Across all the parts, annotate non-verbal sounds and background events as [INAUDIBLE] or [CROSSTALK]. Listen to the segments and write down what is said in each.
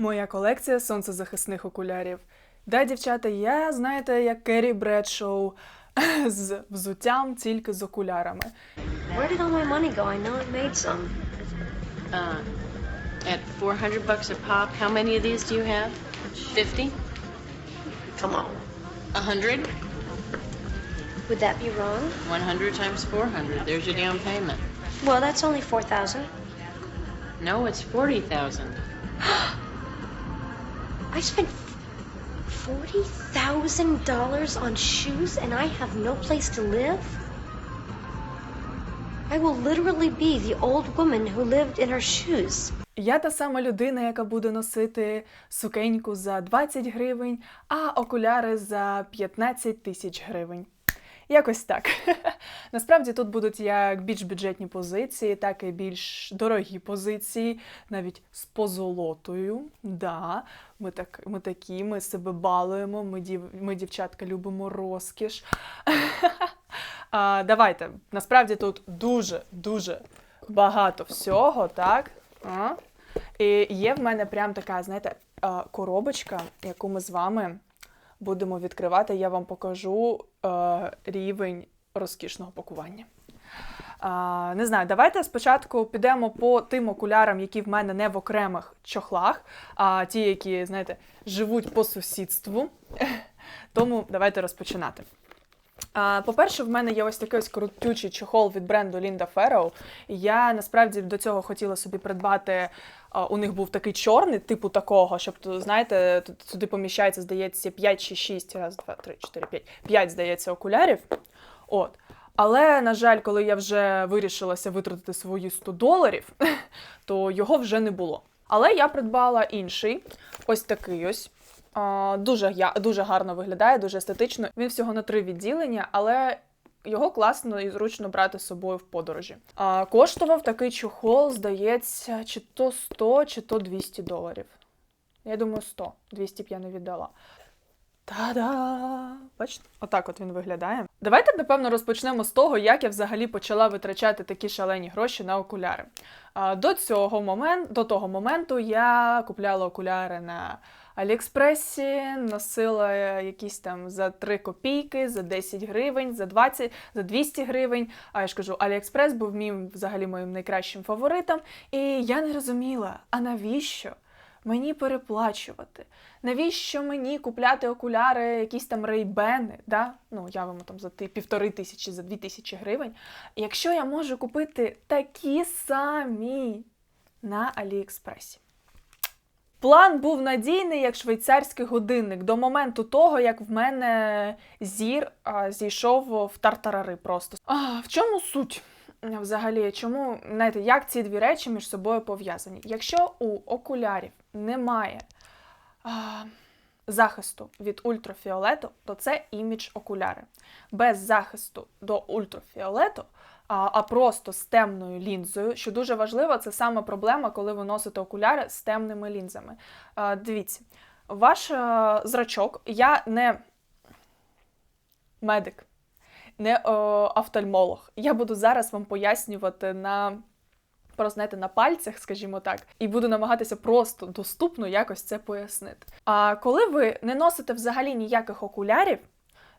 Моя колекція сонцезахисних окулярів. Да, дівчата, я, знаєте, як Керрі Бредшоу з взуттям тільки з окулярами. Where did all my money go? I know I made some. Uh, at 400 bucks a pop, how many of these do you have? 50? Come on. 100? Would that be wrong? 100 times 400. There's your down payment. Well, that's only 4,000. No, it's 40,000. I spent $40,000 on shoes and I have no place to live? I will literally be the old woman who lived in her shoes. Я та сама людина, яка буде носити сукеньку за 20 гривень, а окуляри за 15 тисяч гривень. Якось так. [LAUGHS] Насправді тут будуть як більш бюджетні позиції, так і більш дорогі позиції, навіть з позолотою. Да, ми, так, ми такі, ми себе балуємо, ми, дів, ми дівчатка любимо розкіш. [LAUGHS] а, давайте. Насправді тут дуже-дуже багато всього, так? А? І є в мене прям така, знаєте, коробочка, яку ми з вами будемо відкривати. Я вам покажу е, рівень розкішного пакування. А, не знаю, давайте спочатку підемо по тим окулярам, які в мене не в окремих чохлах, а ті, які, знаєте, живуть по сусідству. [LAUGHS] Тому давайте розпочинати. По-перше, в мене є ось такий ось крутючий чохол від бренду Linda Farrow. Я насправді до цього хотіла собі придбати. У них був такий чорний, типу такого, щоб знаєте, тут сюди поміщається, здається, 5 чи 6, раз, два, три, чотири, п'ять. 5, здається, окулярів. От. Але, на жаль, коли я вже вирішилася витратити свої 100 доларів, [LAUGHS] то його вже не було. Але я придбала інший, ось такий ось. Дуже, дуже гарно виглядає, дуже естетично. Він всього на три відділення, але його класно і зручно брати з собою в подорожі. А, коштував такий чохол, здається, чи то 100, чи то 200 доларів. Я думаю, 100. 200 б я не віддала. Та-да! Бачите? Отак от він виглядає. Давайте, напевно, розпочнемо з того, як я взагалі почала витрачати такі шалені гроші на окуляри. До цього моменту, до того моменту я купляла окуляри на Аліекспресі, носила якісь там за 3 копійки, за 10 гривень, за 20, за 200 гривень. А я ж кажу, Аліекспрес був мій взагалі моїм найкращим фаворитом. І я не розуміла, а навіщо? Мені переплачувати. Навіщо мені купляти окуляри, якісь там рейбени, да? ну явимо там за ти- півтори тисячі, за дві тисячі гривень, якщо я можу купити такі самі на Аліекспресі. План був надійний, як швейцарський годинник, до моменту того, як в мене зір а, зійшов в тартарари просто. А, в чому суть? Взагалі, чому знаєте, як ці дві речі між собою пов'язані? Якщо у окулярів немає а, захисту від ультрафіолету, то це імідж окуляри. Без захисту до ультрафіолету, а, просто з темною лінзою, що дуже важливо, це саме проблема, коли ви носите окуляри з темними лінзами. Дивіться, ваш а, зрачок, я не медик не е, офтальмолог. Я буду зараз вам пояснювати на просто знаєте, на пальцях, скажімо так, і буду намагатися просто доступно якось це пояснити. А коли ви не носите взагалі ніяких окулярів,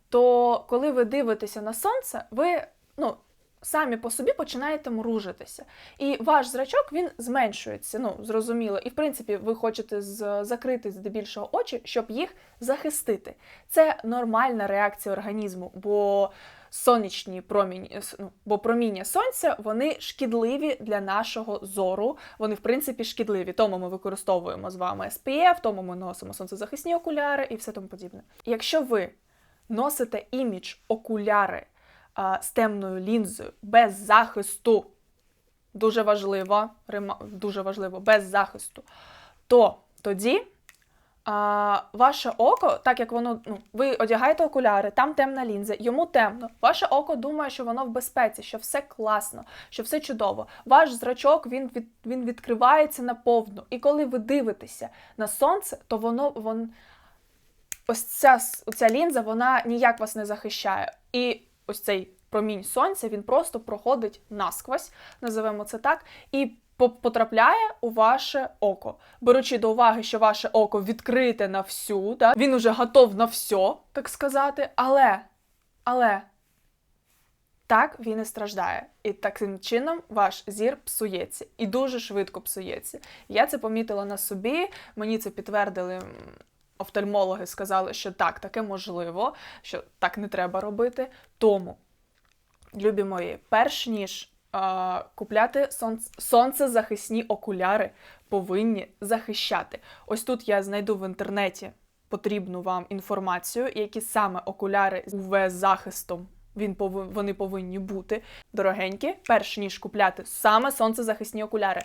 то коли ви дивитеся на сонце, ви ну. Самі по собі починаєте мружитися. І ваш зрачок він зменшується, ну зрозуміло. І в принципі, ви хочете закрити здебільшого очі, щоб їх захистити. Це нормальна реакція організму, бо сонячні промінь, ну, бо проміння сонця вони шкідливі для нашого зору. Вони, в принципі, шкідливі. Тому ми використовуємо з вами SPF, тому ми носимо сонцезахисні окуляри і все тому подібне. Якщо ви носите імідж окуляри з темною лінзою без захисту, дуже важливо, дуже важливо, без захисту, то тоді а, ваше око, так як воно, ну, ви одягаєте окуляри, там темна лінза, йому темно. Ваше око думає, що воно в безпеці, що все класно, що все чудово. Ваш зрачок він, від, він відкривається наповну. І коли ви дивитеся на сонце, то воно вон, ось ця, оця лінза, вона ніяк вас не захищає. І ось цей промінь сонця він просто проходить насквозь, називаємо це так, і по- потрапляє у ваше око. Беручи до уваги, що ваше око відкрите на всю, да? він уже готов на все, так сказати. Але, але так він і страждає. І таким чином ваш зір псується і дуже швидко псується. Я це помітила на собі, мені це підтвердили. Офтальмологи сказали, що так, таке можливо, що так не треба робити. Тому, любі мої, перш ніж а, купляти сонц... сонцезахисні окуляри, повинні захищати. Ось тут я знайду в інтернеті потрібну вам інформацію, які саме окуляри з UV-захистом він пови- вони повинні бути дорогенькі, перш ніж купляти саме сонцезахисні окуляри.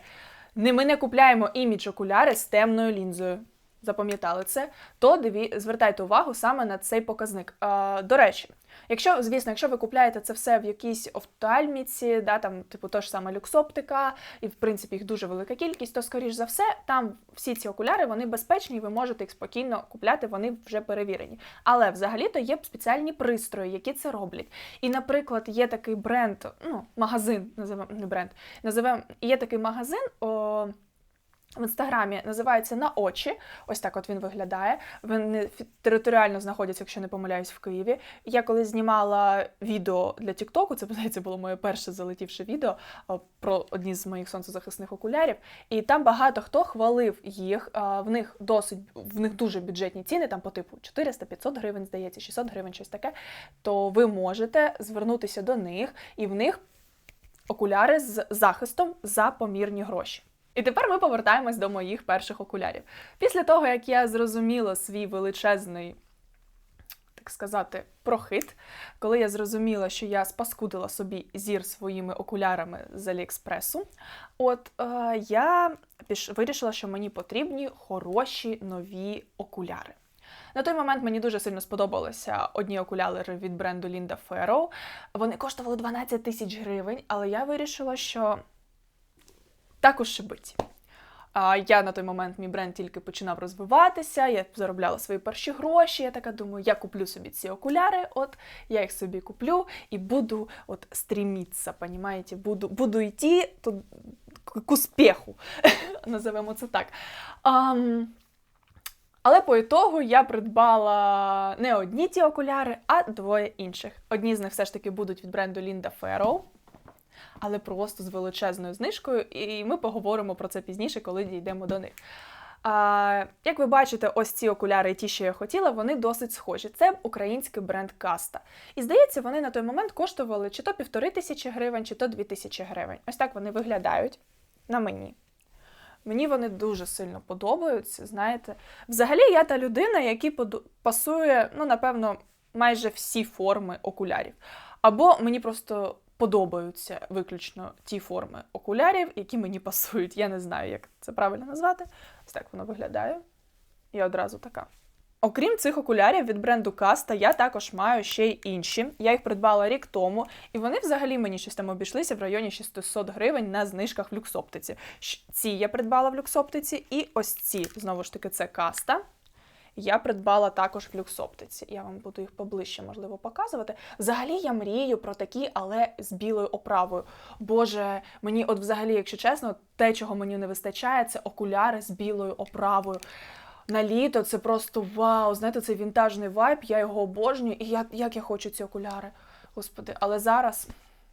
Не ми не купляємо імідж окуляри з темною лінзою. Запам'ятали це, то диві, звертайте увагу саме на цей показник. А, до речі, якщо, звісно, якщо ви купляєте це все в якійсь офтальміці, да, там, типу, то ж саме люксоптика, і в принципі їх дуже велика кількість, то скоріш за все, там всі ці окуляри вони безпечні, і ви можете їх спокійно купляти, вони вже перевірені. Але взагалі-то є спеціальні пристрої, які це роблять. І, наприклад, є такий бренд, ну, магазин, називаємо не бренд, називаємо, є такий магазин. О, в інстаграмі називається на очі. Ось так от він виглядає. Вони територіально знаходяться, якщо не помиляюсь, в Києві. Я коли знімала відео для Тіктоку, це здається, було моє перше залетівше відео про одні з моїх сонцезахисних окулярів. І там багато хто хвалив їх. В них досить в них дуже бюджетні ціни, там по типу 400-500 гривень, здається, 600 гривень, щось таке. То ви можете звернутися до них, і в них окуляри з захистом за помірні гроші. І тепер ми повертаємось до моїх перших окулярів. Після того, як я зрозуміла свій величезний, так сказати, прохит, коли я зрозуміла, що я спаскудила собі зір своїми окулярами з Аліекспресу, от е, я піш... вирішила, що мені потрібні хороші нові окуляри. На той момент мені дуже сильно сподобалися одні окуляри від бренду Linda Ferro. Вони коштували 12 тисяч гривень, але я вирішила, що також. А я на той момент мій бренд тільки починав розвиватися, я заробляла свої перші гроші. Я така думаю, я куплю собі ці окуляри, от я їх собі куплю і буду от стрімітися, понімаєте? Буду, буду йти то, к успіху, [LAUGHS] називемо це так. Ам, але по ітогу я придбала не одні ті окуляри, а двоє інших. Одні з них все ж таки будуть від бренду Linda Ferro, але просто з величезною знижкою, і ми поговоримо про це пізніше, коли дійдемо до них. А, як ви бачите, ось ці окуляри, ті, що я хотіла, вони досить схожі. Це український бренд Каста. І здається, вони на той момент коштували чи то півтори тисячі гривень, чи то дві тисячі гривень. Ось так вони виглядають на мені. Мені вони дуже сильно подобаються. Знаєте, взагалі я та людина, якій пасує, ну, напевно, майже всі форми окулярів. Або мені просто подобаються виключно ті форми окулярів, які мені пасують. Я не знаю, як це правильно назвати. Ось так воно виглядає. І одразу така. Окрім цих окулярів від бренду Каста, я також маю ще й інші. Я їх придбала рік тому, і вони взагалі мені щось там обійшлися в районі 600 гривень на знижках в люксоптиці. Ці я придбала в люксоптиці, і ось ці, знову ж таки, це Каста. Я придбала також в люксоптиці. Я вам буду їх поближче, можливо, показувати. Взагалі я мрію про такі, але з білою оправою. Боже, мені, от взагалі, якщо чесно, те, чого мені не вистачає, це окуляри з білою оправою. На літо це просто вау. Знаєте, цей вінтажний вайб, я його обожнюю, і як, як я хочу ці окуляри. Господи, але зараз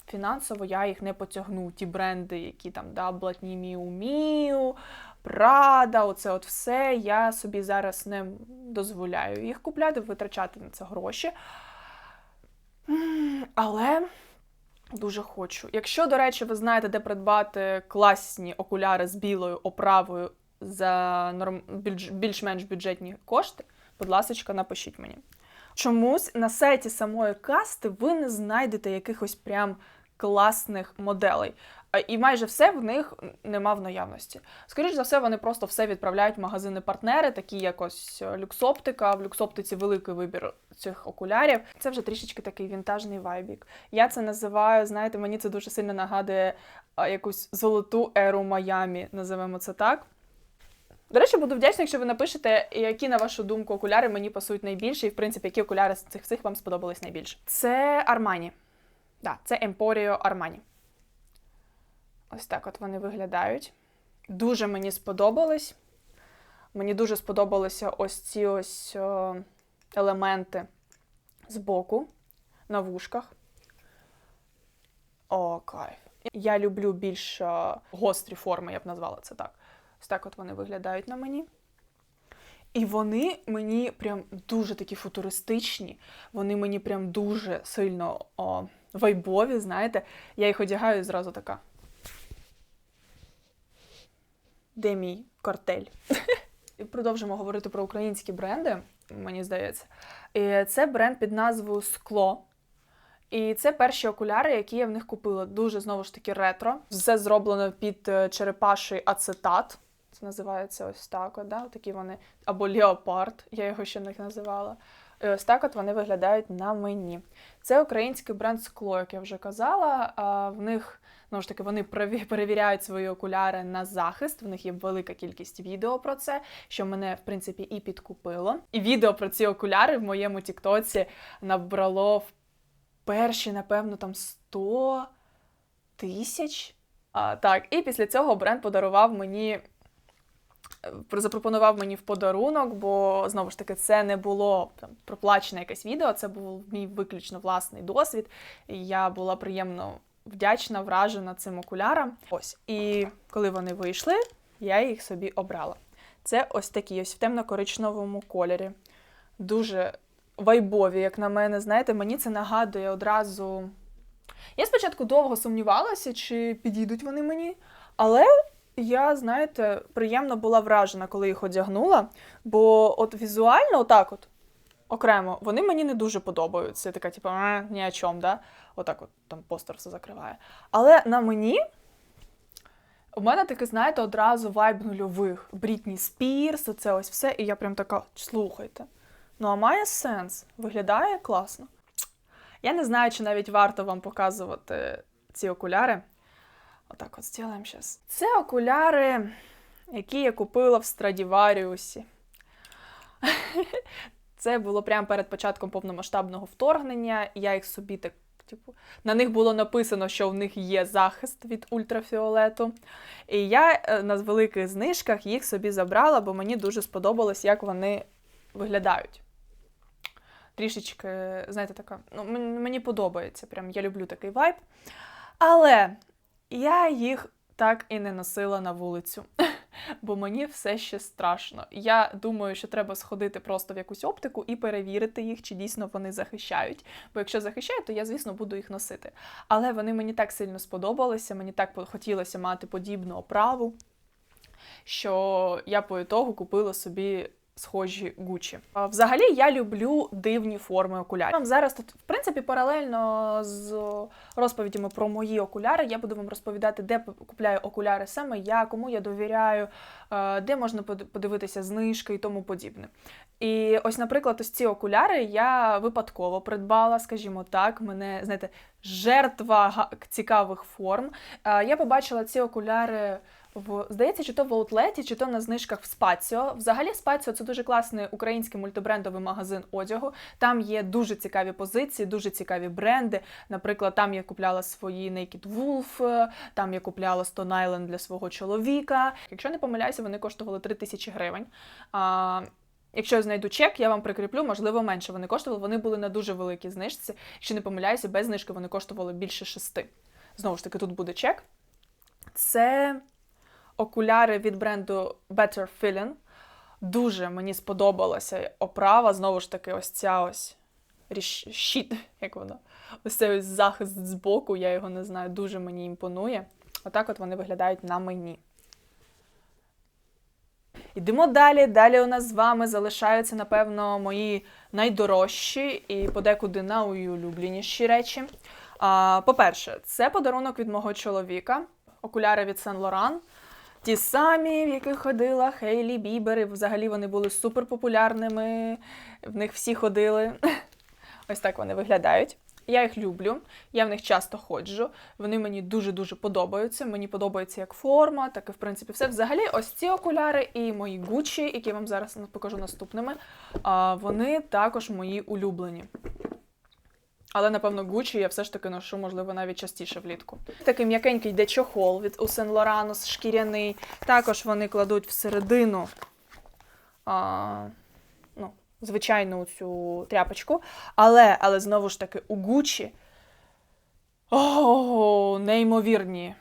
фінансово я їх не потягну. Ті бренди, які там да, блатні Міу Міу, Прада, оце от все. Я собі зараз не дозволяю їх купляти, витрачати на це гроші. Але дуже хочу. Якщо, до речі, ви знаєте, де придбати класні окуляри з білою оправою за норм... більш-менш бюджетні кошти, будь ласка, напишіть мені. Чомусь на сайті самої касти ви не знайдете якихось прям класних моделей. І майже все в них нема в наявності. Скоріше за все, вони просто все відправляють в магазини-партнери, такі як ось е, люксоптика. В люксоптиці великий вибір цих окулярів. Це вже трішечки такий вінтажний вайбік. Я це називаю, знаєте, мені це дуже сильно нагадує якусь золоту еру Майамі, називаємо це так. До речі, буду вдячна, якщо ви напишете, які, на вашу думку, окуляри мені пасують найбільше, і, в принципі, які окуляри з цих всіх вам сподобались найбільше. Це Armani. Да, це Emporio Armani. Ось так от вони виглядають. Дуже мені сподобались. Мені дуже сподобалися ось ці ось о, елементи збоку на вушках. О, кайф. Я люблю більш е, гострі форми, я б назвала це так. Ось так от вони виглядають на мені. І вони мені прям дуже такі футуристичні. Вони мені прям дуже сильно о, вайбові, знаєте. Я їх одягаю і зразу така. Де мій картель? [LAUGHS] Продовжимо говорити про українські бренди, мені здається. І це бренд під назвою Скло. І це перші окуляри, які я в них купила. Дуже знову ж таки ретро. Все зроблено під е, черепаший ацетат. Це називається ось так. Да? Такі вони. Або леопард, я його ще не називала. І ось так от вони виглядають на мені. Це український бренд скло, як я вже казала. В них знову ж таки вони перевіряють свої окуляри на захист. В них є велика кількість відео про це, що мене в принципі і підкупило. І відео про ці окуляри в моєму Тіктоці набрало в перші, напевно, там 100 тисяч. А, так, і після цього бренд подарував мені. е, Запропонував мені в подарунок, бо знову ж таки це не було там проплачене якесь відео, це був мій виключно власний досвід. І я була приємно вдячна, вражена цим окулярам. Ось. І коли вони вийшли, я їх собі обрала. Це ось такі, ось в темно-коричневому кольорі. Дуже вайбові, як на мене. Знаєте, мені це нагадує одразу. Я спочатку довго сумнівалася, чи підійдуть вони мені, але я, знаєте, приємно була вражена, коли їх одягнула. Бо от візуально, отак от, окремо, вони мені не дуже подобаються. Така, типу, «А, ні о чому, да? Отак от там постер все закриває. Але на мені. У мене таке, знаєте, одразу вайб нульових. Брітні Спірс, оце ось все. І я прям така, слухайте. Ну, а має сенс. Виглядає класно. Я не знаю, чи навіть варто вам показувати ці окуляри. Отак от зробимо зараз. Це окуляри, які я купила в Страдіваріусі. [LAUGHS] Це було прямо перед початком повномасштабного вторгнення. Я їх собі так, типу, на них було написано, що в них є захист від ультрафіолету. І я е, на великих знижках їх собі забрала, бо мені дуже сподобалось, як вони виглядають. Трішечки, знаєте, така, ну, мені подобається, прям я люблю такий вайб. Але я їх так і не носила на вулицю, [LAUGHS] бо мені все ще страшно. Я думаю, що треба сходити просто в якусь оптику і перевірити їх, чи дійсно вони захищають. Бо якщо захищають, то я, звісно, буду їх носити. Але вони мені так сильно сподобалися, мені так хотілося мати подібну оправу, що я по ітогу купила собі схожі Гучі. Взагалі я люблю дивні форми окулярів. Зараз тут, в принципі, паралельно з розповідями про мої окуляри, я буду вам розповідати, де купляю окуляри саме я, кому я довіряю, е, де можна подивитися знижки і тому подібне. І ось, наприклад, ось ці окуляри я випадково придбала, скажімо так, мене, знаєте, жертва цікавих форм. Е, Я побачила ці окуляри в здається, чи то в аутлеті, чи то на знижках в Спаціо. Взагалі, Спаціо це дуже класний український мультибрендовий магазин одягу. Там є дуже цікаві позиції, дуже цікаві бренди. Наприклад, там я купляла свої Naked Wolf, там я купляла Stone Island для свого чоловіка. Якщо не помиляюся, вони коштували 3 тисячі гривень. А, Якщо я знайду чек, я вам прикріплю, можливо, менше вони коштували. Вони були на дуже великій знижці. Якщо не помиляюся, без знижки вони коштували більше шести. Знову ж таки, тут буде чек. Це окуляри від бренду Better Feeling. Дуже мені сподобалася оправа. Знову ж таки, ось ця ось щит, як воно. Ось цей ось захист збоку, я його не знаю, дуже мені імпонує. Отак от вони виглядають на мені. Йдемо далі. Далі у нас з вами залишаються, напевно, мої найдорожчі і подекуди найулюбленіші речі. По-перше, це подарунок від мого чоловіка, окуляри від Saint Laurent. Ті самі, в яких ходила Хейлі Бібер, і взагалі вони були суперпопулярними, в них всі ходили. [LAUGHS] Ось так вони виглядають. Я їх люблю, я в них часто ходжу. Вони мені дуже-дуже подобаються. Мені подобається як форма, так і в принципі все. Взагалі, ось ці окуляри і мої Гуччі, які я вам зараз покажу наступними, вони також мої улюблені. Але, напевно, Gucci я все ж таки ношу, можливо, навіть частіше влітку. Такий м'якенький йде чохол від Сен Лорану, шкіряний. Також вони кладуть всередину а, ну, звичайну цю тряпочку. Але, але знову ж таки, у Gucci о, неймовірні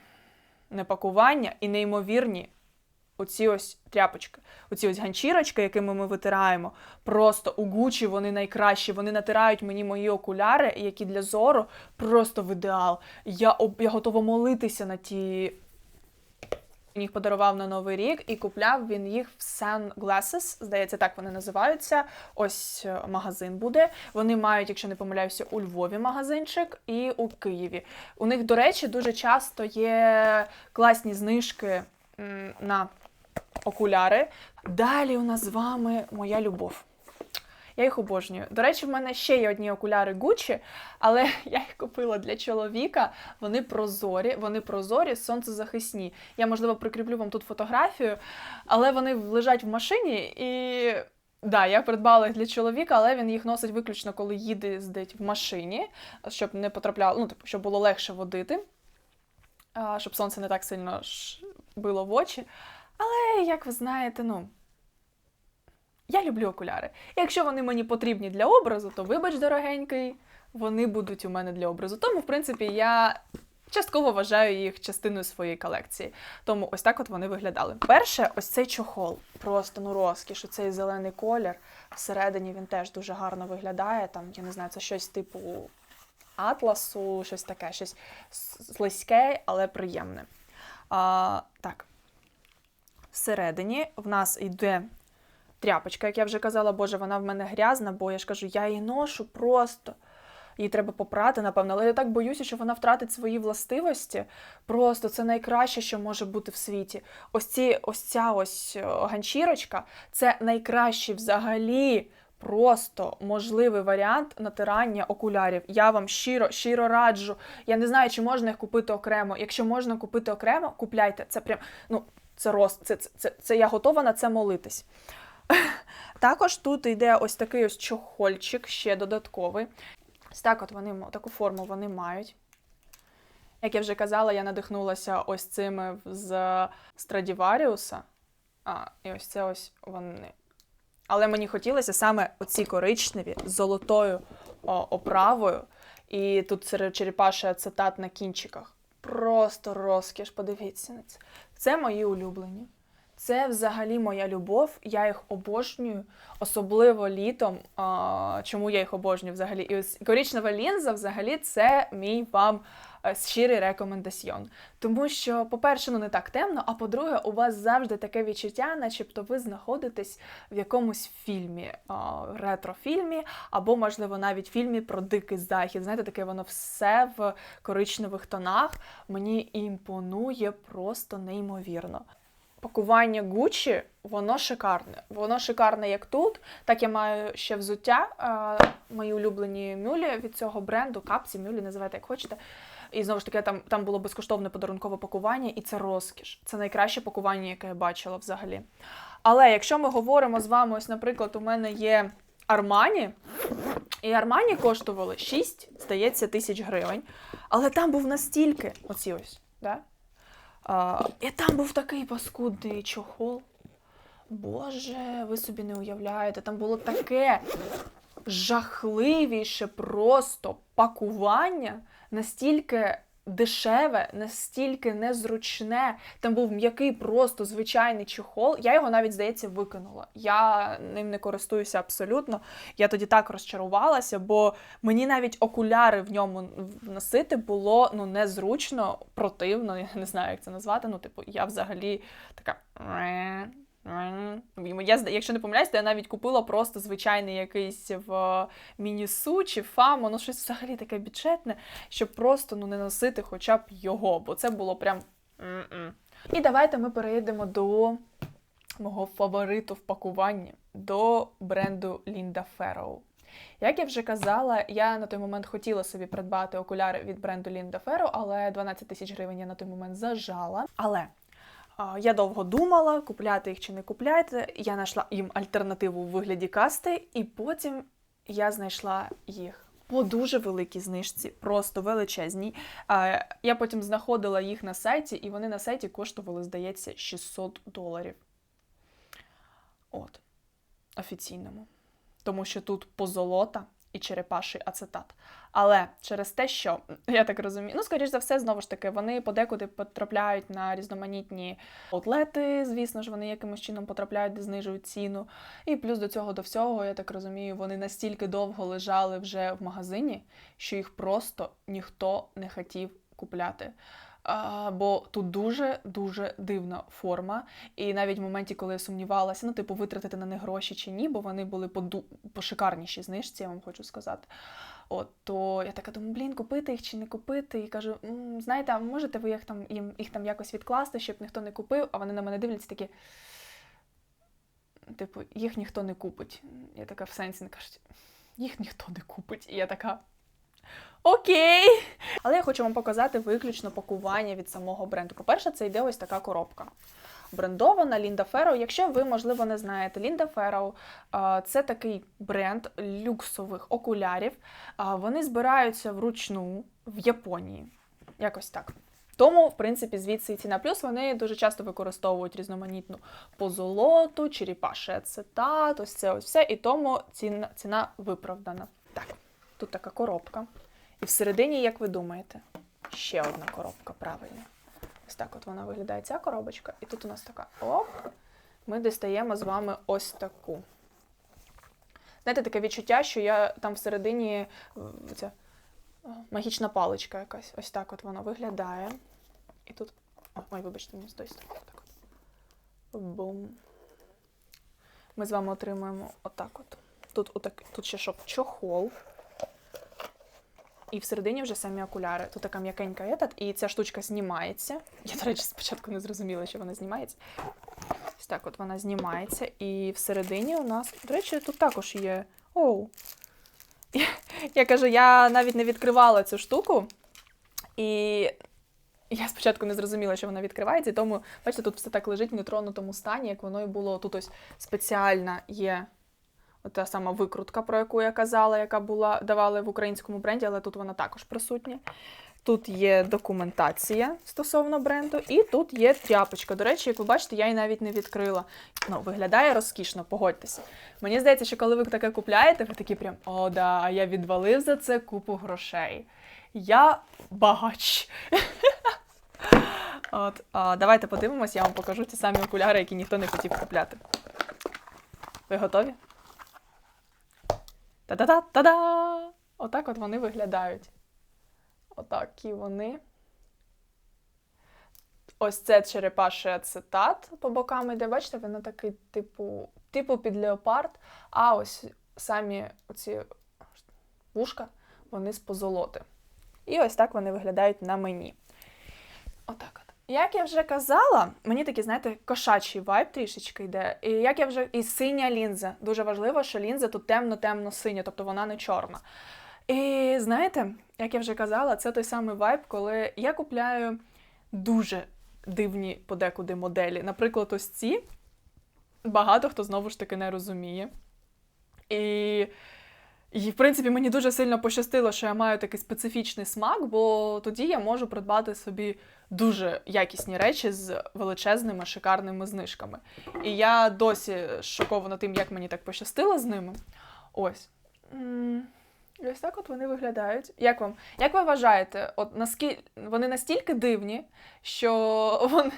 непакування і неймовірні оці ось тряпочки, оці ось ганчірочки, якими ми витираємо. Просто у Гучі вони найкращі. Вони натирають мені мої окуляри, які для зору просто в ідеал. Я, я готова молитися на ті. Він їх подарував на Новий рік і купляв він їх в Sunglasses, здається, так вони називаються. Ось е, магазин буде. Вони мають, якщо не помиляюся, у Львові магазинчик і у Києві. У них, до речі, дуже часто є класні знижки на окуляри. Далі у нас з вами моя любов. Я їх обожнюю. До речі, в мене ще є одні окуляри Gucci, але [LAUGHS] я їх купила для чоловіка. Вони прозорі, вони прозорі, сонцезахисні. Я, можливо, прикріплю вам тут фотографію, але вони лежать в машині і. Да, я придбала їх для чоловіка, але він їх носить виключно, коли їде здить в машині, щоб не потрапляло, ну, типу, щоб було легше водити, щоб сонце не так сильно било в очі. Але, як ви знаєте, ну. Я люблю окуляри. Якщо вони мені потрібні для образу, то вибач, дорогенький, вони будуть у мене для образу. Тому, в принципі, я частково вважаю їх частиною своєї колекції. Тому ось так от вони виглядали. Перше, ось цей чохол. Просто ну розкіш, цей зелений колір. Всередині він теж дуже гарно виглядає. Там, я не знаю, це щось типу атласу, щось таке, щось слизьке, але приємне. А, так. Всередині в нас йде тряпочка, як я вже казала, боже, вона в мене грязна, бо я ж кажу, я її ношу просто. Її треба попрати, напевно, але я так боюся, що вона втратить свої властивості. Просто це найкраще, що може бути в світі. Ось ці, ось ця ось е, ганчірочка це найкращий взагалі. Просто можливий варіант натирання окулярів. Я вам щиро, щиро раджу. Я не знаю, чи можна їх купити окремо. Якщо можна купити окремо, купляйте. Це прям, ну, це рост, це, це, це, це я готова на це молитись. [LAUGHS] Також тут йде ось такий ось чохольчик, ще додатковий. Так от вони таку форму вони мають. Як я вже казала, я надихнулася ось цими з Страдіваріуса. А, і ось це ось вони. Але мені хотілося саме оці коричневі з золотою о, оправою. І тут серед черепаший ацетат на кінчиках. Просто розкіш, подивіться на це. Це мої улюблені. Це взагалі моя любов. Я їх обожнюю, особливо літом. А, чому я їх обожнюю взагалі? І ось коричнева лінза взагалі це мій вам е, щирий рекомендаціон. Тому що, по-перше, ну не так темно, а по-друге, у вас завжди таке відчуття, начебто ви знаходитесь в якомусь фільмі, а, ретрофільмі, або, можливо, навіть фільмі про дикий захід. Знаєте, таке воно все в коричневих тонах. Мені імпонує просто неймовірно. Пакування Gucci, воно шикарне. Воно шикарне як тут, так я маю ще взуття. Мої улюблені мюлі від цього бренду, капсі, мюлі, називайте як хочете. І знову ж таки, там, там було безкоштовне подарункове пакування, і це розкіш. Це найкраще пакування, яке я бачила взагалі. Але якщо ми говоримо з вами, ось, наприклад, у мене є Армані, і Армані коштували 6, здається, тисяч гривень. Але там був настільки, оці ось, да? І там був такий паскудний чохол. Боже, ви собі не уявляєте, там було таке жахливіше просто пакування, настільки дешеве, настільки незручне. Там був м'який, просто звичайний чохол. Я його навіть, здається, викинула. Я ним не користуюся абсолютно. Я тоді так розчарувалася, бо мені навіть окуляри в ньому носити було ну незручно, противно. Я не знаю, як це назвати. Ну, типу, я взагалі така. Я, якщо не помиляюсь, то я навіть купила просто звичайний якийсь в мінісу чи фамо, ну щось взагалі таке бюджетне, щоб просто ну, не носити хоча б його, бо це було прям. м-м. І давайте ми перейдемо до мого фавориту в пакуванні, до бренду Linda Farrow. Як я вже казала, я на той момент хотіла собі придбати окуляри від бренду Linda Farrow, але 12 тисяч гривень я на той момент зажала. Але Я довго думала, купляти їх чи не купляти. Я знайшла їм альтернативу у вигляді касти, і потім я знайшла їх по дуже великій знижці, просто величезній. Я потім знаходила їх на сайті, і вони на сайті коштували, здається, 600 доларів. От, офіційному. Тому що тут позолота і черепаший ацетат. Але через те, що я так розумію, ну скоріш за все, знову ж таки, вони подекуди потрапляють на різноманітні аутлети, звісно ж, вони якимось чином потрапляють, де знижують ціну. І плюс до цього до всього, я так розумію, вони настільки довго лежали вже в магазині, що їх просто ніхто не хотів купляти. Бо тут дуже дуже дивна форма. І навіть в моменті, коли я сумнівалася, ну, типу, витратити на них гроші чи ні, бо вони були по, ду- по шикарнішій знижці, я вам хочу сказати. От, то я така думаю, блін, купити їх чи не купити. І кажу, знаєте, а можете ви їх там їм їх там якось відкласти, щоб ніхто не купив, а вони на мене дивляться такі. Типу, їх ніхто не купить. Я така в сенсі не кажуть, їх ніхто не купить. І я така. Окей. Але я хочу вам показати виключно пакування від самого бренду. По-перше, це йде ось така коробка. Брендована Лінда Ферроу. Якщо ви, можливо, не знаєте, Лінда Ферроу це такий бренд люксових окулярів. Вони збираються вручну в Японії. Якось так. Тому, в принципі, звідси ціна. Плюс вони дуже часто використовують різноманітну позолоту, черепаший ацетат, ось це ось все. І тому ціна, ціна виправдана. Тут така коробка. І всередині, як ви думаєте, ще одна коробка, правильно. Ось так от вона виглядає ця коробочка. І тут у нас така оп. Ми дістаємо з вами ось таку. Знаєте, таке відчуття, що я там всередині е, ця е, магічна паличка якась. Ось так от вона виглядає. І тут. Ой, вибачте, мені з тої. Так от. Бум. Ми з вами отримуємо отак от. Тут, отак, тут ще щоб чохол. І всередині вже самі окуляри. Тут така м'якенька етат, і ця штучка знімається. Я, до речі, спочатку не зрозуміла, що вона знімається. Ось так от вона знімається. І всередині у нас, до речі, тут також є. Оу. Я, [LAUGHS] я кажу, я навіть не відкривала цю штуку. І я спочатку не зрозуміла, що вона відкривається, тому, бачите, тут все так лежить в нетронутому стані, як воно і було. Тут ось спеціальна є та сама викрутка, про яку я казала, яка була давали в українському бренді, але тут вона також присутня. Тут є документація стосовно бренду, і тут є тряпочка. До речі, як ви бачите, я її навіть не відкрила. Ну, виглядає розкішно, погодьтеся. Мені здається, що коли ви таке купляєте, ви такі прям о, да, я відвалив за це купу грошей. Я багач. [LAUGHS] От, а, давайте подивимось, я вам покажу ті самі окуляри, які ніхто не хотів купляти. Ви готові? Та-да-да-та-да! Отак от вони виглядають. Отакі вони. Ось це черепаший ацетат по бокам іде. Бачите, воно такий, типу, типу під леопард, а ось самі оці вушка, вони з позолоти. І ось так вони виглядають на мені. Отак от. Як я вже казала, мені такий, знаєте, кошачий вайб трішечки йде. І як я вже і синя лінза. Дуже важливо, що лінза тут темно-темно синя, тобто вона не чорна. І знаєте, як я вже казала, це той самий вайб, коли я купляю дуже дивні подекуди моделі. Наприклад, ось ці багато хто знову ж таки не розуміє. І і, в принципі, мені дуже сильно пощастило, що я маю такий специфічний смак, бо тоді я можу придбати собі дуже якісні речі з величезними шикарними знижками. І я досі шокована тим, як мені так пощастило з ними. Ось. Ось так от вони виглядають. Як вам? Як ви вважаєте, от наскільки вони настільки дивні, що вони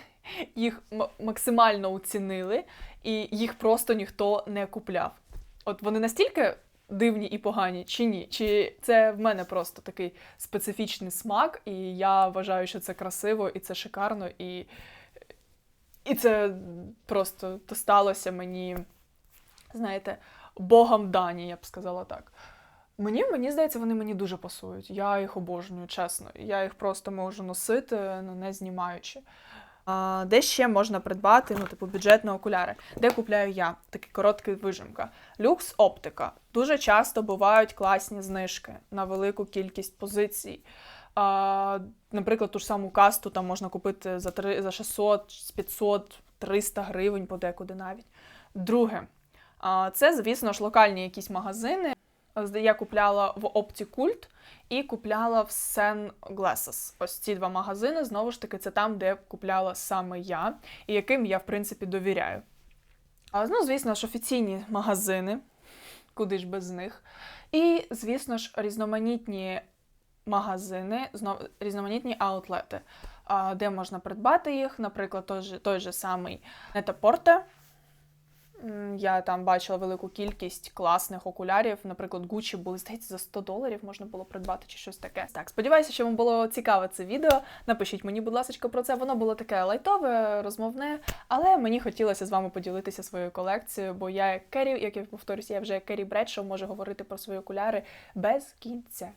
їх максимально оцінили, і їх просто ніхто не купляв? От вони настільки дивні і погані, чи ні? Чи це в мене просто такий специфічний смак, і я вважаю, що це красиво, і це шикарно, і, і це просто досталося мені, знаєте, богом дані, я б сказала так. Мені, мені здається, вони мені дуже пасують. Я їх обожнюю, чесно. Я їх просто можу носити, ну, не знімаючи. Де ще можна придбати, ну, типу, бюджетні окуляри? Де купляю я? Такий короткий вижимка. Люкс оптика. Дуже часто бувають класні знижки на велику кількість позицій. А, наприклад, ту ж саму касту там можна купити за, 3, за 600, 500, 300 гривень подекуди навіть. Друге, а, це, звісно ж, локальні якісь магазини. Я купляла в Opticult і купляла в Sunglasses. Ось ці два магазини. Знову ж таки, це там, де купляла саме я, і яким я, в принципі, довіряю. А, ну, звісно ж, офіційні магазини, куди ж без них. І, звісно ж, різноманітні магазини, знов, різноманітні аутлети, де можна придбати їх, наприклад, той же, той же самий Нетапорте. Я там бачила велику кількість класних окулярів. Наприклад, Gucci були, здається, за 100 доларів можна було придбати чи щось таке. Так, сподіваюся, що вам було цікаве це відео. Напишіть мені, будь ласка, про це. Воно було таке лайтове, розмовне, але мені хотілося з вами поділитися своєю колекцією, бо я як Керрі, як я повторюся, я вже як Керрі Бредшоу можу говорити про свої окуляри без кінця.